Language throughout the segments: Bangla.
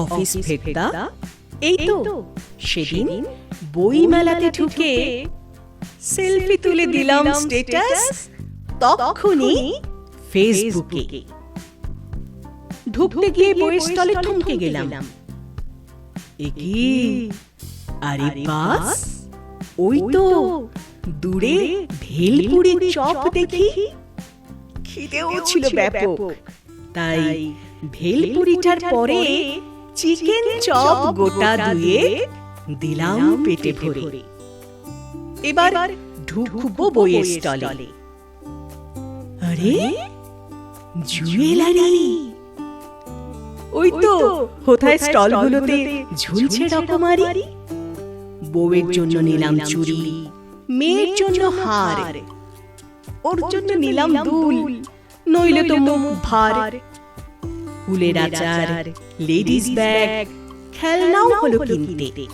অফিস ফেরতা এই তো সেদিন বই মেলাতে ঢুকে সেলফি তুলে দিলাম স্ট্যাটাস। তখনই ফেসবুকে ঢুকতে গিয়ে বইয়ের স্টলে থমকে গেলাম। এ কি আরে বাস ওই তো দূরে ভেলপুরি চপ দেখি। খিদেও ছিল ব্যাপক। তাই ভেলপুরিটার পরে চিকেন চপ গোটা দুয়ে দিলাম পেটে ভরে। এবার ঢুকবো বইয়ের স্টলে। আরে জুয়েলারি। ওই তো কোথায় স্টলগুলোতে ঝুলছে রকমারি? বউয়ের জন্য নিলাম চুড়ি মেয়ের জন্য হার। ওর জন্য নিলাম দুল নইলে তো মুখ ভার। ফুলের আচার লেডিস ব্যাগ খেলনাও হলো কিনতে।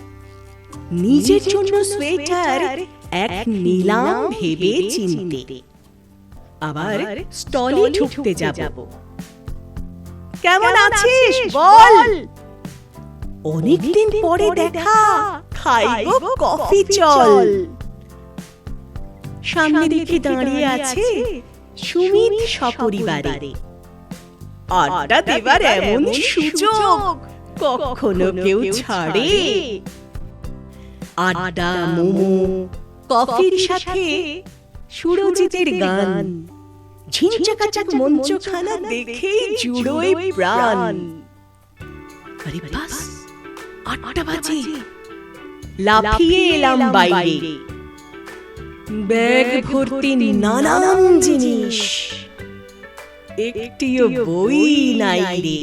নিজের জন্য সোয়েটার এক নিলাম ভেবে চিনতে। আবার স্টলে ঢুকতে যাব। কেমন আছিস? বল। অনেকদিন পরে দেখা। খাই গো কফি চল। সামনে দেখে দাঁড়িয়ে আছে সুমিত সপরিবারে। আড্ডা দেবার এমন সুযোগ কখনো কেউ ছাড়ে। আড্ডা মোমো কফির সাথে সুরজিতের গান। ঝিনচাকাচাক মঞ্চখানা দেখেই জুড়োয় প্রাণ। আরে বাস আটটা বাজে। লাফিয়ে এলাম বাইরে। ব্যাগ ভর্তি নানান জিনিস। একটিও বই নাই রে।